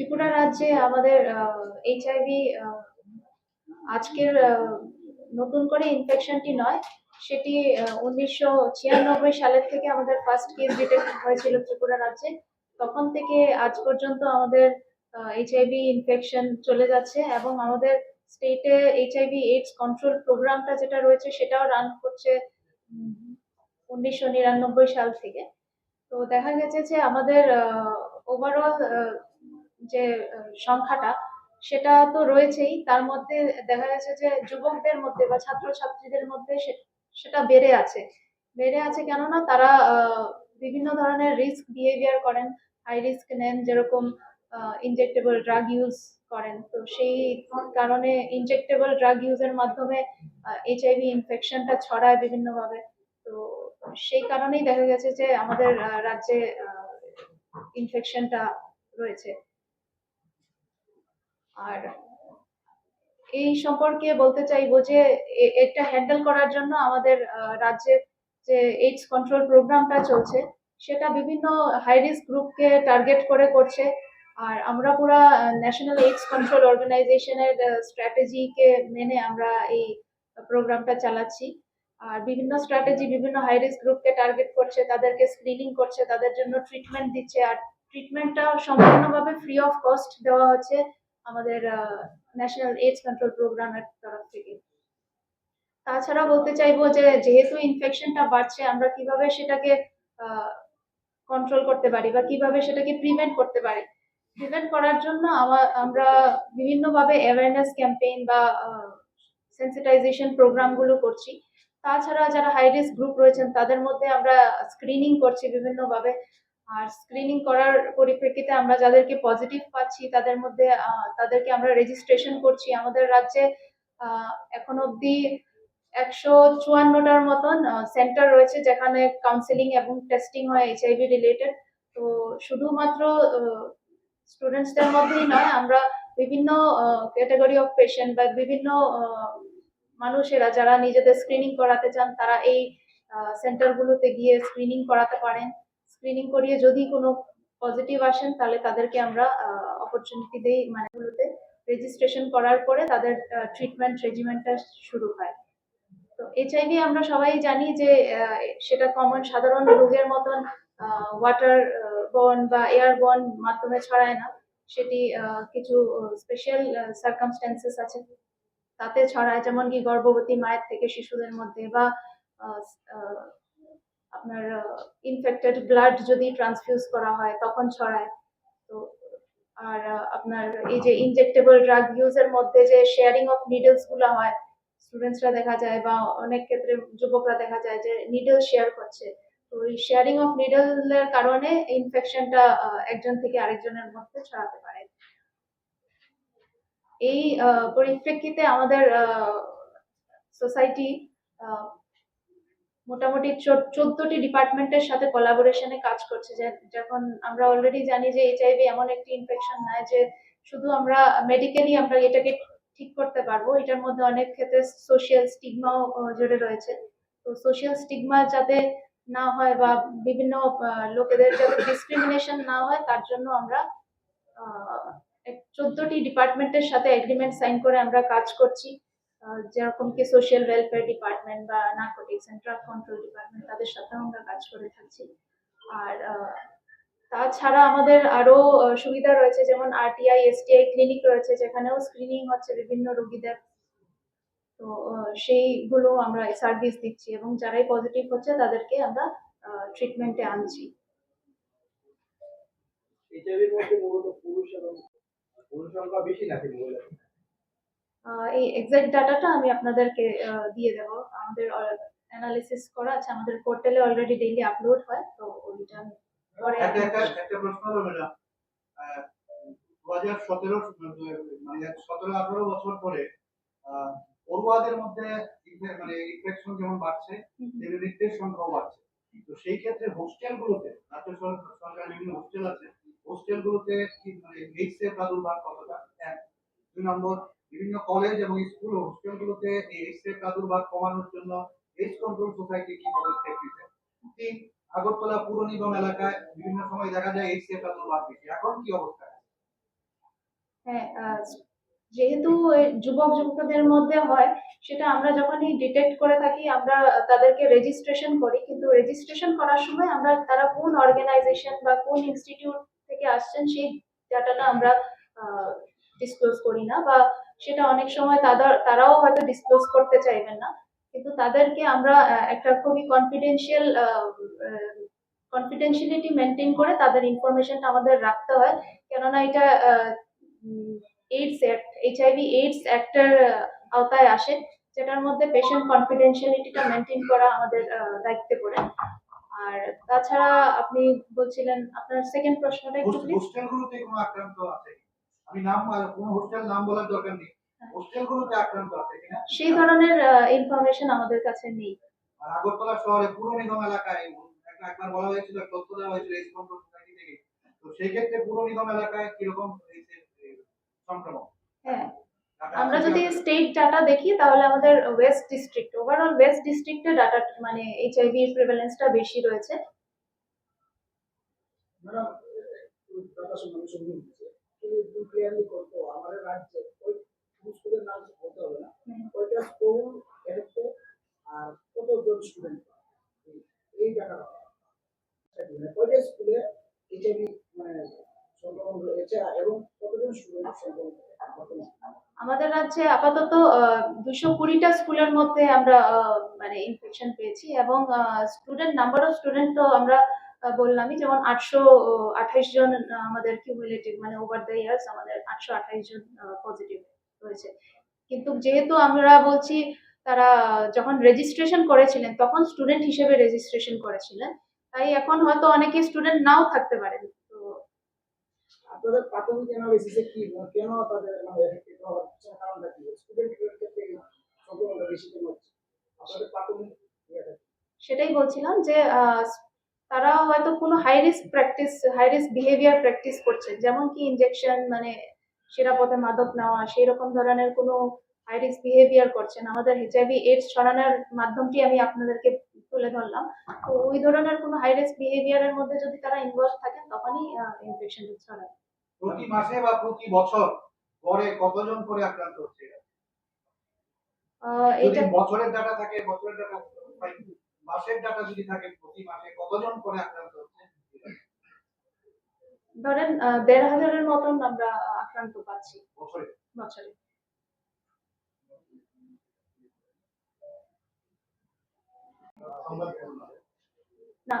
ত্রিপুরা রাজ্যে আমাদের এইচআইভি আজকের নতুন করে ইনফেকশনটি নয়, সেটি উনিশশো ছিয়ানব্বই সালের থেকে আমাদের ফার্স্ট কেস ডিটেক্ট হয়েছিল ত্রিপুরা রাজ্যে। তখন থেকে আজ পর্যন্ত আমাদের এইচআইভি ইনফেকশন চলে যাচ্ছে এবং আমাদের স্টেটে এইচআইভি এইডস কন্ট্রোল প্রোগ্রামটা যেটা রয়েছে সেটাও রান করছে উনিশশো নিরানব্বই সাল থেকে। তো দেখা গেছে যে আমাদের ওভারঅল যে সংখ্যাটা, সেটা তো রয়েছেই। তার মধ্যে দেখা গেছে যে, যুবকদের মধ্যে বা ছাত্রছাত্রীদের মধ্যে সেটা বেড়ে আছে। বেড়ে আছে কেননা তারা বিভিন্ন ধরনের রিস্ক বিহেভিয়ার করেন। হাই রিস্ক নেন, যেরকম ইনজেক্টেবল ড্রাগ ইউজ করেন। তো সেই কারণে ইনজেক্টেবল ড্রাগ ইউজের মাধ্যমে এইচআইভি ইনফেকশনটা ছড়ায় বিভিন্নভাবে। তো সেই কারণেই দেখা গেছে যে, আমাদের রাজ্যে ইনফেকশনটা রয়েছে। আর এই সম্পর্কে বলতে চাইব যে এটা হ্যান্ডেল করার জন্য আমাদের রাজ্যে যে এইডস কন্ট্রোল প্রোগ্রামটা চলছে, সেটা বিভিন্ন হাই রিস্ক গ্রুপকে টার্গেট করে করছে। আর আমরা পুরা ন্যাশনাল এইডস কন্ট্রোল অর্গানাইজেশনের স্ট্র্যাটেজিকে মেনে আমরা এই প্রোগ্রামটা চালাচ্ছি। আর বিভিন্ন স্ট্র্যাটেজি বিভিন্ন হাই রিস্ক গ্রুপকে টার্গেট করছে, তাদেরকে স্ক্রিনিং করছে, তাদের জন্য ট্রিটমেন্ট দিচ্ছে। আর ট্রিটমেন্টটা সম্পূর্ণভাবে ফ্রি অফ কস্ট দেওয়া হচ্ছে। আমাদের ন্যাশনাল এইডস কন্ট্রোল প্রোগ্রামের তরফ থেকে। তাছাড়া বলতে চাইব যে, যেহেতু ইনফেকশনটা বাড়ছে, আমরা কীভাবে সেটাকে কন্ট্রোল করতে পারি বা কীভাবে সেটাকে প্রিভেন্ট করতে পারি? প্রিভেন্ট করার জন্য আমার বিভিন্নভাবে অ্যাওয়ারনেস ক্যাম্পেইন বা সেন্সিটাইজেশন প্রোগ্রামগুলো করছি। তাছাড়া যারা হাই রিস্ক গ্রুপ রয়েছেন, তাদের মধ্যে আমরা স্ক্রিনিং করছি বিভিন্নভাবে। আর স্ক্রিনিং করার পরিপ্রেক্ষিতে আমরা যাদেরকে পজিটিভ পাচ্ছি, তাদের মধ্যে তাদেরকে আমরা রেজিস্ট্রেশন করছি। আমাদের রাজ্যে এখন অবধি একশো চুয়ান্নটার মতন সেন্টার রয়েছে যেখানে কাউন্সেলিং এবং টেস্টিং হয় এইচআইভি রিলেটেড তো শুধুমাত্র স্টুডেন্টসদের মধ্যেই নয়, আমরা বিভিন্ন ক্যাটাগরি অফ পেশেন্ট বা বিভিন্ন মানুষেরা যারা নিজেদের স্ক্রিনিং করাতে চান, তারা এই সেন্টারগুলোতে গিয়ে স্ক্রিনিং করাতে পারেন। স্ক্রিনিং করিয়ে যদি কোনো পজিটিভ আসেন, তাহলে তাদেরকে আমরা অপরচুনিটি দিই মানে গুলোতে রেজিস্ট্রেশন করার পরে তাদের ট্রিটমেন্ট রেজিমেন্টটা শুরু হয়। তো এইচআইভি আমরা সবাই জানি যে সেটা কমন সাধারণ রোগের মতন ওয়াটার বন বা এয়ার বন মাধ্যমে ছড়ায় না। সেটি কিছু স্পেশাল সার্কামস্ট্যান্সেস আছে। তাতে ছড়ায়, যেমন কি গর্ভবতী মায়ের থেকে শিশুদের মধ্যে বা আপনার ইনফেক্টেড ব্লাড যদি ট্রান্সফিউজ করা হয়, তখন ছড়ায়। তো, আর আপনার এই যে ইনজেক্টেবল ড্রাগ ইউজের মধ্যে যে শেয়ারিং অফ নিডলসগুলো হয় স্টুডেন্টসরা দেখা যায় বা অনেক ক্ষেত্রে যুবকরা দেখা যায় যে নিডল শেয়ার করছে। তো এই শেয়ারিং অফ নিডলের কারণে ইনফেকশনটা একজন থেকে আরেকজনের মধ্যে ছড়াতে পারে। এই পরিপ্রেক্ষিতে আমাদের সোসাইটি মোটামুটি চোদ্দটি ডিপার্টমেন্টের সাথে কোলাবোরেশনে কাজ করছে। যখন আমরা অলরেডি জানি যে এইচআইভি এমন একটি ইনফেকশন নয় যে শুধু আমরা মেডিকেলি আমরা এটাকে ঠিক করতে পারব, এটার মধ্যে অনেক ক্ষেত্রে সোশিয়াল স্টিগমাও জড়ে রয়েছে। তো সোশিয়াল স্টিগমা যাতে না হয় বা বিভিন্ন লোকেদের যাতে ডিসক্রিমিনেশন না হয়, তার জন্য আমরা চোদ্দটি ডিপার্টমেন্টের সাথে এগ্রিমেন্ট সাইন করে আমরা কাজ করছি। যেরকম কি সোশ্যাল ওয়েলফেয়ার ডিপার্টমেন্ট বা narcotics and drug control department তাদের সাথেও আমরা কাজ করে থাকছি আর তাছাড়া আমাদের আরও আহ, সুবিধা রয়েছে যেমন আরটিআই এসটিআই ক্লিনিক রয়েছে যেখানেও স্ক্রিনিং হচ্ছে বিভিন্ন রোগীদের। তো সেইগুলো আমরা সার্ভিস দিচ্ছি এবং যারাই পজিটিভ হচ্ছে তাদেরকে আমরা ট্রিটমেন্টে আনছি। মধ্যে পুরুষ এবং বেশি নাকি মহিলা? এই এক্সাক্ট ডাটাটা আমি আপনাদেরকে দিয়ে দেবো। আমাদের অ্যানালিসিস করা আছে। আমাদের পোর্টালে অলরেডি ডেইলি আপলোড হয় তো ওইটা আমি পরে একটা একটা প্রশ্ন হলো ম্যাডাম দু হাজার সতেরো মানে সতেরো আঠারো বছর পরে পড়ুয়াদের মধ্যে মানে ইনফেকশন যেমন বাড়ছে তেমনি মৃত্যুর সংখ্যাও বাড়ছে। তো সেই ক্ষেত্রে হোস্টেল গুলোতে রাজ্য সর- সরকারের বিভিন্ন হোস্টেল আছে হোস্টেল গুলোতে কি মানে এইডস এর প্রাদুর্ভাব কতটা? এক। দুই নম্বর বিভিন্ন কলেজ এবং স্কুল হোস্টেল গুলোতে এই এইডস প্রাদুর্ভাব কমানোর জন্য এইডস কন্ট্রোল সোসাইটি কি পদক্ষেপ নিচ্ছে তিন আগরতলা পুর নিগম এলাকায় বিভিন্ন সময় দেখা যায় এইডস প্রাদুর্ভাব বেশি এখন কি অবস্থা? হ্যাঁ যেহেতু যুবক যুবতীদের মধ্যে হয়, সেটা আমরা যখনই ডিটেক্ট করে থাকি, আমরা তাদেরকে রেজিস্ট্রেশন করি। কিন্তু রেজিস্ট্রেশন করার সময় আমরা তারা কোন অর্গানাইজেশন বা কোন ইনস্টিটিউট থেকে আসছেন, সেই ডাটাটা আমরা ডিসক্লোজ করি না বা সেটা অনেক সময় তাদের তারাও হয়তো ডিসক্লোজ করতে চাইবেন না। কিন্তু তাদেরকে আমরা একটা খুবই কনফিডেন্সিয়াল কনফিডেন্সিয়ালিটি মেনটেন করে তাদের ইনফরমেশনটা আমাদের রাখতে হয়। কেননা এটা এইডস অ্যাক্ট এইচআইভি এইডস অ্যাক্টের আওতায় আসে যেটার মধ্যে পেশেন্ট কনফিডেন্সিয়ালিটিটা মেনটেন করা আমাদের দায়িত্বে পড়ে। আর তাছাড়া আপনি বলছিলেন আপনার সেকেন্ড প্রশ্নটা একটু প্লিজ আমি নাম কোনো হোস্টেল নাম বলার দরকার নেই। হোস্টেলগুলোতে আক্রান্ত আছে কিনা? সেই ধরনের ইনফরমেশন আমাদের কাছে নেই। আর আগরতলা শহরে পুরো নিগম এলাকায় একবার বলা হয়েছিল তথ্য দেওয়া হয়েছিল এই কন্ট্রোল সোসাইটি থেকে তো সেই ক্ষেত্রে পুরো নিগম এলাকায় কীরকম সংক্রমণ? হ্যাঁ। আমরা যদি স্টেট ডাটা দেখি তাহলে আমাদের ওয়েস্ট ডিস্ট্রিক্ট ওভারঅল ওয়েস্ট ডিস্ট্রিক্টে ডাটা মানে এইচআইভি প্রিভ্যালেন্সটা বেশি রয়েছে। ম্যাডাম আমাদের রাজ্যে। স্কুলের নাম বলতে হবে না। ওইটা স্কুল এফেক্টে আর কতজন স্টুডেন্ট ওইটা স্কুলে মানে সংক্রমণ রয়েছে এবং কতজন স্টুডেন্ট আমাদের রাজ্যে আপাতত দুশো কুড়িটা স্কুলের মধ্যে আমরা মানে ইনফেকশন পেয়েছি এবং স্টুডেন্ট নাম্বার অফ স্টুডেন্ট তো আমরা বললামই যেমন আটশো আঠাইশ জন আমাদের কিউমুলেটিভ মানে ওভার দ্য ইয়ার্স আমাদের আটশো আঠাইশ জন পজিটিভ হয়েছে কিন্তু যেহেতু আমরা বলছি তারা যখন রেজিস্ট্রেশন করেছিলেন তখন স্টুডেন্ট হিসেবে রেজিস্ট্রেশন করেছিলেন তাই এখন হয়তো অনেকে স্টুডেন্ট নাও থাকতে পারেন। তো আপনাদের প্রাথমিক অ্যানালাইসিসে কি মানে কেন তাদের মানে এফেক্টেড হওয়ার পিছনে কারণটা কি স্টুডেন্টের ক্ষেত্রে সংক্রমণটা বেশি কেন হচ্ছে? আপনাদের প্রাথমিক সেটাই বলছিলাম যে তারা হয়তো কোনো high risk practice high risk behaviour practice করছে। যেমন কি ইনজেকশন মানে সেরা পথে মাদক নেওয়া সেই রকম ধরনের কোনো হাই রিস্ক বিহেভিয়ার করছেন আমাদের এইচআইভি এইডস ছড়ানোর মাধ্যমটি আমি আপনাদেরকে তুলে ধরলাম। তো ওই ধরনের কোনো হাই রিস্ক বিহেভিয়ারের মধ্যে যদি তারা ইনভলভ থাকেন তখনই ইনফেকশন ছড়ায় প্রতি মাসে বা প্রতি বছর গড়ে কতজন করে আক্রান্ত হচ্ছে? এটা বছরের ডাটা থাকে বছরের ডাটা মাসের ডাটা যদি থাকে প্রতি মাসে কতজন করে আক্রান্ত হচ্ছে? ধরেন দেড় হাজারের মতন আমরা আক্রান্ত পাচ্ছি। বছরে? বছরে। না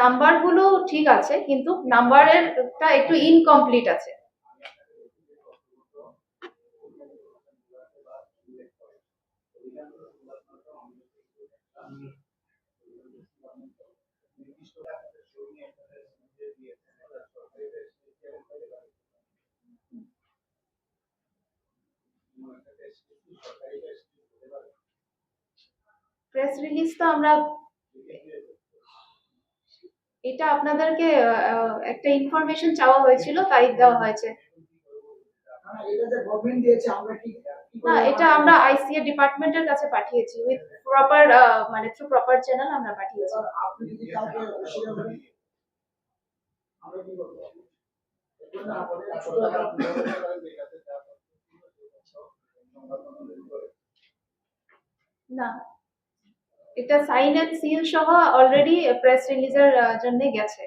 নাম্বারগুলো ঠিক আছে কিন্তু নাম্বারের টা একটু ইনকমপ্লিট আছে। প্রেস রিলিজ তো আমরা এটা আপনাদেরকে একটা ইনফরমেশন চাওয়া হয়েছিল, তাই দেওয়া হয়েছে। এটা যে গভর্নমেন্ট দিয়েছে, আমরা কি কি করে না এটা আমরা আইসিএ ডিপার্টমেন্টের কাছে পাঠিয়েছি। উইথ প্রপার মানে থ্রু প্রপার চ্যানেল আমরা পাঠিয়েছি। না এটা সাইন এন্ড সিল সহ অলরেডি প্রেস রিলিজের জন্য গেছে।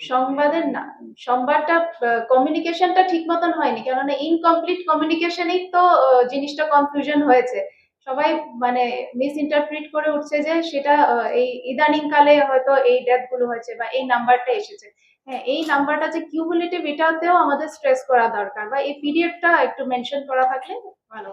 সংবাদের না, সংবাদটা কমিউনিকেশনটা ঠিক মতন হয়নি, কেননা ইনকমপ্লিট কমিউনিকেশনেই তো জিনিসটা কনফিউশন হয়েছে। সবাই মানে মিস ইন্টারপ্রিট করে উঠছে যে সেটা এই ইদানিং কালে হয়তো এই ডেথগুলো হয়েছে বা এই নাম্বারটা এসেছে। হ্যাঁ এই নাম্বারটা যে কিউমুলেটিভ এটাতেও আমাদের স্ট্রেস করা দরকার বা এই পিরিয়ডটা একটু মেনশন করা থাকলে ভালো।